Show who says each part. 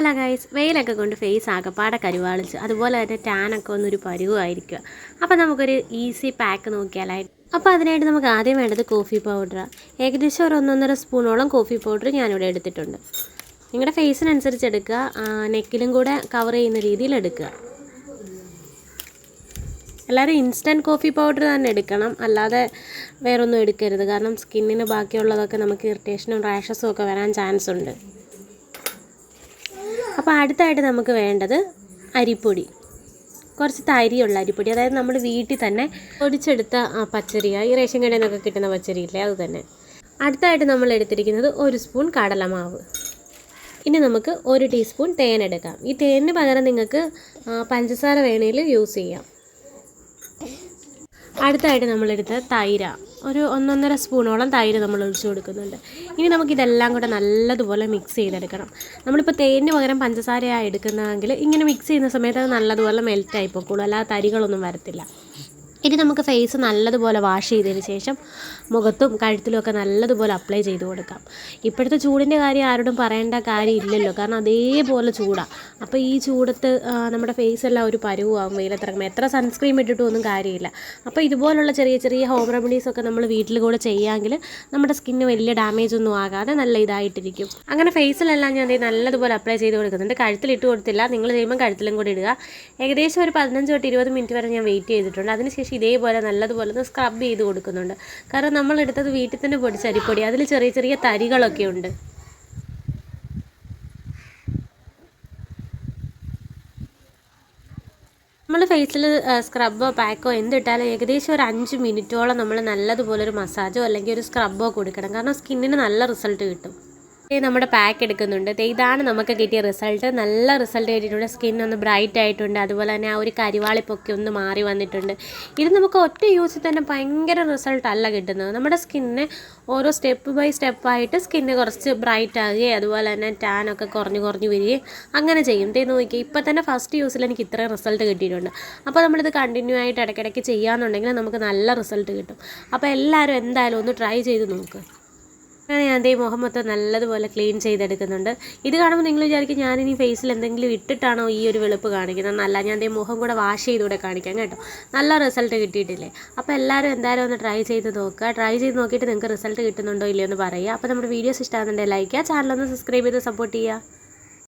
Speaker 1: Hello guys വെയിലൊക്കെ കൊണ്ട് face ആകപ്പാടെ കരുവാളിച്ച്. അതുപോലെ തന്നെ ടാനൊക്കെ ഒന്നൊരു പരുവായിരിക്കുക. അപ്പോൾ നമുക്കൊരു ഈസി പാക്ക് നോക്കിയാലായിട്ട് അപ്പോൾ അതിനായിട്ട് നമുക്ക് ആദ്യം വേണ്ടത് കോഫി പൗഡറാണ് ഏകദേശം ഒരു ഒന്നൊന്നര സ്പൂണോളം കോഫി പൗഡർ ഞാനിവിടെ എടുത്തിട്ടുണ്ട്. നിങ്ങളുടെ ഫേസിനനുസരിച്ച് എടുക്കുക. നെക്കിലും കൂടെ കവർ ചെയ്യുന്ന രീതിയിൽ എടുക്കുക. എല്ലാവരും ഇൻസ്റ്റന്റ് കോഫി പൗഡർ തന്നെ എടുക്കണം. അല്ലാതെ വേറൊന്നും എടുക്കരുത്. കാരണം സ്കിന്നിന് ബാക്കിയുള്ളതൊക്കെ നമുക്ക് ഇറിറ്റേഷനും റാഷസും ഒക്കെ വരാൻ ചാൻസ് ഉണ്ട്. അപ്പോൾ അടുത്തായിട്ട് നമുക്ക് വേണ്ടത് അരിപ്പൊടി. കുറച്ച് തരിയുള്ള അരിപ്പൊടി. അതായത് നമ്മൾ വീട്ടിൽ തന്നെ പൊടിച്ചെടുത്ത പച്ചരിയ. ഈ റേഷൻ കടയിൽ നിന്നൊക്കെ കിട്ടുന്ന പച്ചരിയില്ലേ അത് തന്നെ. അടുത്തായിട്ട് നമ്മൾ എടുത്തിരിക്കുന്നത് ഒരു സ്പൂൺ കടലമാവ്. ഇനി നമുക്ക് ഒരു ടീസ്പൂൺ തേൻ എടുക്കാം. ഈ തേനിന് പകരം നിങ്ങൾക്ക് പഞ്ചസാര വേണേൽ യൂസ് ചെയ്യാം. അടുത്തായിട്ട് നമ്മളെടുത്ത തൈര. ഒരു ഒന്നൊന്നര സ്പൂണോളം തൈര് നമ്മൾ ഒഴിച്ചു കൊടുക്കുന്നുണ്ട്. ഇനി നമുക്കിതെല്ലാം കൂടെ നല്ലതുപോലെ മിക്സ് ചെയ്തെടുക്കണം. നമ്മളിപ്പോൾ തേനിന് പകരം പഞ്ചസാരയാണ് എടുക്കുന്നതെങ്കിൽ ഇങ്ങനെ മിക്സ് ചെയ്യുന്ന സമയത്ത് അത് നല്ലതുപോലെ മെൽറ്റായി പോകുള്ളൂ അല്ലാതെ തരികളൊന്നും വരത്തില്ല. ഇനി നമുക്ക് ഫേസ് നല്ലതുപോലെ വാഷ് ചെയ്തതിന് ശേഷം മുഖത്തും കഴുത്തിലും ഒക്കെ നല്ലതുപോലെ അപ്ലൈ ചെയ്ത് കൊടുക്കാം. ഇപ്പോഴത്തെ ചൂടിന്റെ കാര്യം ആരോടും പറയേണ്ട കാര്യം ഇല്ലല്ലോ. കാരണം അതേപോലെ ചൂടാണ് അപ്പോൾ ഈ ചൂടത്ത് നമ്മുടെ ഫേസ് എല്ലാം ഒരു പരുവാകും വെയിലത്തിറങ്ങുമ്പോൾ എത്ര സൺസ്ക്രീം ഇട്ടിട്ടും ഒന്നും കാര്യമില്ല. അപ്പോൾ ഇതുപോലുള്ള ചെറിയ ചെറിയ ഹോം റെമഡീസ് ഒക്കെ നമ്മൾ വീട്ടിൽ കൂടെ ചെയ്യാമെങ്കിൽ നമ്മുടെ സ്കിന്നിന് വലിയ ഡാമേജ് ഒന്നും ആകാതെ നല്ല ഇതായിട്ടിരിക്കും. അങ്ങനെ ഫേസിലെല്ലാം ഞാൻ നല്ലതുപോലെ അപ്ലൈ ചെയ്ത് കൊടുക്കുന്നുണ്ട്. കഴുത്തിലിട്ട് കൊടുത്തില്ല. നിങ്ങൾ ചെയ്യുമ്പോൾ കഴുത്തിലും കൂടി ഇടുക. ഏകദേശം ഒരു പതിനഞ്ച് തൊട്ട് ഇരുപത് മിനിറ്റ് വരെ ഞാൻ വെയിറ്റ് ചെയ്തിട്ടുണ്ട്. അതിനുശേഷം ഇതേപോലെ നല്ലതുപോലെ ഒന്ന് സ്ക്രബ് ചെയ്ത് കൊടുക്കുന്നുണ്ട്. കാരണം നമ്മൾ എടുത്തത് വീട്ടിൽ തന്നെ പൊടിച്ച അരിപ്പൊടി അതിൽ ചെറിയ ചെറിയ തരികളൊക്കെ ഉണ്ട്. നമ്മൾ ഫേസിൽ സ്ക്രബോ പാക്കോ എന്തിട്ടാലും ഏകദേശം ഒരു അഞ്ച് മിനിറ്റോളം നമ്മൾ നല്ലതുപോലെ ഒരു മസാജോ അല്ലെങ്കിൽ ഒരു സ്ക്രബോ കൊടുക്കണം. കാരണം സ്കിന്നിന് നല്ല റിസൾട്ട് കിട്ടും. നമ്മുടെ പാക്ക് എടുക്കുന്നുണ്ട്. ഇതാണ് നമുക്ക് കിട്ടിയ റിസൾട്ട് നല്ല റിസൾട്ട് കിട്ടിയിട്ടുണ്ട്. സ്കിൻ ഒന്ന് ബ്രൈറ്റ് ആയിട്ടുണ്ട്. അതുപോലെ തന്നെ ആ ഒരു കരിവാളിപ്പൊക്കെ ഒന്ന് മാറി വന്നിട്ടുണ്ട്. ഇത് നമുക്ക് ഒറ്റ യൂസിൽ തന്നെ ഭയങ്കര റിസൾട്ട് അല്ല കിട്ടുന്നത്. നമ്മുടെ സ്കിന്നിന് ഓരോ സ്റ്റെപ്പ് ബൈ സ്റ്റെപ്പായിട്ട് സ്കിന്ന് കുറച്ച് ബ്രൈറ്റ് ആകുകയും അതുപോലെ തന്നെ ടാനൊക്കെ കുറഞ്ഞു കുറഞ്ഞു വരികയും അങ്ങനെ ചെയ്യും. ദേ നോക്കി ഇപ്പം തന്നെ ഫസ്റ്റ് യൂസിൽ എനിക്ക് ഇത്രയും റിസൾട്ട് കിട്ടിയിട്ടുണ്ട്. അപ്പോൾ നമ്മളിത് കണ്ടിന്യൂ ആയിട്ട് ഇടയ്ക്കിടയ്ക്ക് ചെയ്യാമെന്നുണ്ടെങ്കിൽ നമുക്ക് നല്ല റിസൾട്ട് കിട്ടും. അപ്പോൾ എല്ലാവരും എന്തായാലും ഒന്ന് ട്രൈ ചെയ്ത് നോക്ക്. അങ്ങനെ ഞാൻ ദേ മുഖം മൊത്തം നല്ലതുപോലെ ക്ലീൻ ചെയ്തെടുക്കുന്നുണ്ട്. ഇത് കാണുമ്പോൾ നിങ്ങൾ വിചാരിക്കും ഞാനിനി ഫേസിൽ എന്തെങ്കിലും ഇട്ടിട്ടാണോ ഈ ഒരു വെളുപ്പ് കാണിക്കുന്നത്. എന്നല്ല ഞാൻ ദേ മുഖം കൂടെ വാഷ് ചെയ്തുകൂടെ കാണിക്കാം കേട്ടോ. നല്ല റിസൾട്ട് കിട്ടിയിട്ടില്ലേ? അപ്പോൾ എല്ലാവരും എന്തായാലും ഒന്ന് ട്രൈ ചെയ്ത് നോക്കുക. ട്രൈ ചെയ്ത് നോക്കിയിട്ട് നിങ്ങൾക്ക് റിസൾട്ട് കിട്ടുന്നുണ്ടോ ഇല്ലയോ എന്ന് പറയുക. അപ്പോൾ നമ്മുടെ വീഡിയോസ് ഇഷ്ടമാകുന്നുണ്ടെങ്കിൽ ലൈക്ക് ചെയ്യുക. ചാനലൊന്ന് സബ്സ്ക്രൈബ് ചെയ്ത് സപ്പോർട്ട് ചെയ്യുക.